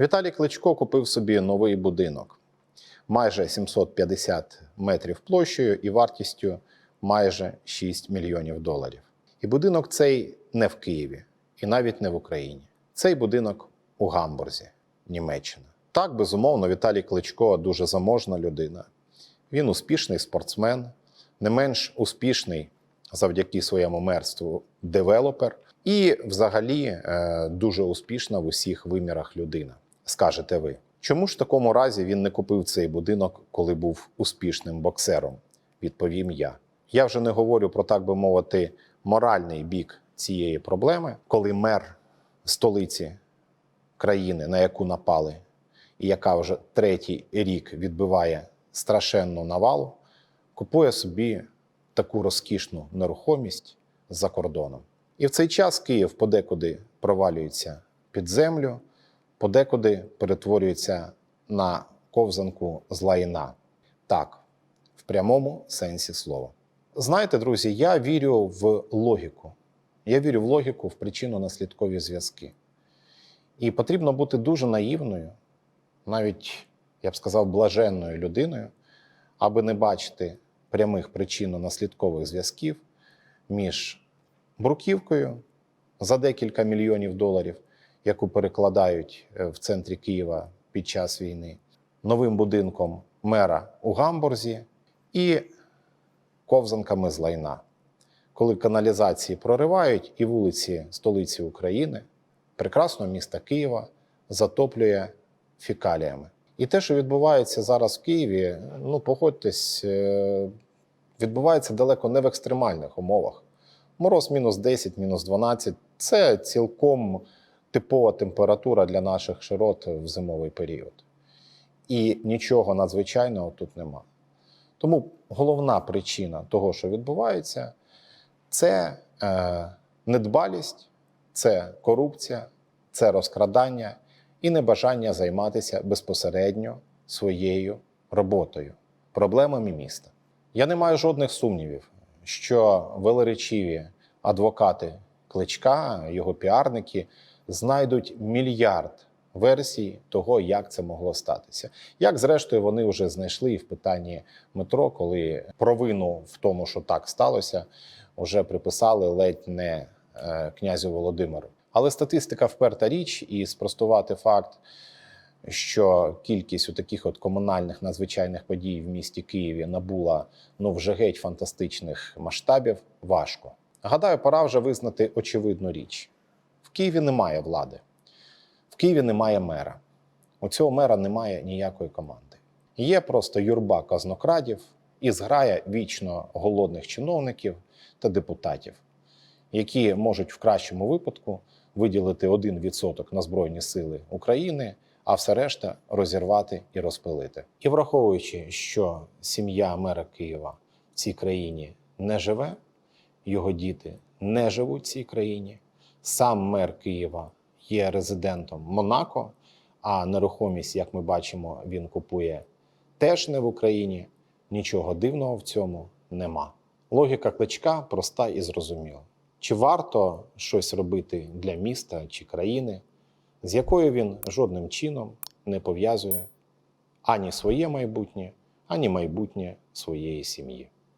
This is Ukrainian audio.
Віталій Кличко купив собі новий будинок майже 750 метрів площею і вартістю майже 6 мільйонів доларів. І будинок цей не в Києві і навіть не в Україні. Цей будинок у Гамбурзі, Німеччина. Так, безумовно, Віталій Кличко дуже заможна людина. Він успішний спортсмен, не менш успішний завдяки своєму мерству девелопер, і взагалі е, дуже успішна в усіх вимірах людина. Скажете ви, чому ж в такому разі він не купив цей будинок, коли був успішним боксером? Відповім я. Я вже не говорю про так би мовити моральний бік цієї проблеми, коли мер столиці країни, на яку напали, і яка вже третій рік відбиває страшенну навалу, купує собі таку розкішну нерухомість за кордоном. І в цей час Київ подекуди провалюється під землю, подекуди перетворюється на ковзанку з лайна. Так, в прямому сенсі слова. Знаєте, друзі, я вірю в логіку. Я вірю в логіку, в причинно-наслідкові зв'язки. І потрібно бути дуже наївною, навіть, я б сказав, блаженною людиною, аби не бачити прямих причинно-наслідкових зв'язків між бруківкою за декілька мільйонів доларів, яку перекладають е, в центрі Києва під час війни, новим будинком мера у Гамбурзі і ковзанками з лайна. Коли каналізації проривають і вулиці столиці України, прекрасного міста Києва, затоплює фікаліями. І те, що відбувається зараз в Києві, ну погодьтесь, е, відбувається далеко не в екстремальних умовах. Мороз мінус 10, мінус 12 це цілком типова температура для наших широт в зимовий період. І нічого надзвичайного тут нема. Тому головна причина того, що відбувається, це е, недбалість, це корупція, це розкрадання і небажання займатися безпосередньо своєю роботою, проблемами міста. Я не маю жодних сумнівів, що велеречиві адвокати кличка, його піарники знайдуть мільярд версій того, як це могло статися. Як зрештою вони вже знайшли і в питанні метро, коли провину в тому, що так сталося, вже приписали ледь не е, князю Володимиру. Але статистика вперта річ, і спростувати факт, що кількість у таких от комунальних надзвичайних подій в місті Києві набула ну вже геть фантастичних масштабів, важко. Гадаю, пора вже визнати очевидну річ: Києві немає влади, в Києві немає мера. У цього мера немає ніякої команди. Є просто юрба казнокрадів і зграя вічно голодних чиновників та депутатів, які можуть в кращому випадку виділити 1% на Збройні Сили України, а все решта розірвати і розпилити. І враховуючи, що сім'я мера Києва в цій країні не живе, його діти не живуть в цій країні. Сам мер Києва є резидентом Монако, а нерухомість, як ми бачимо, він купує теж не в Україні. Нічого дивного в цьому нема. Логіка кличка проста і зрозуміла. Чи варто щось робити для міста чи країни, з якою він жодним чином не пов'язує ані своє майбутнє, ані майбутнє своєї сім'ї.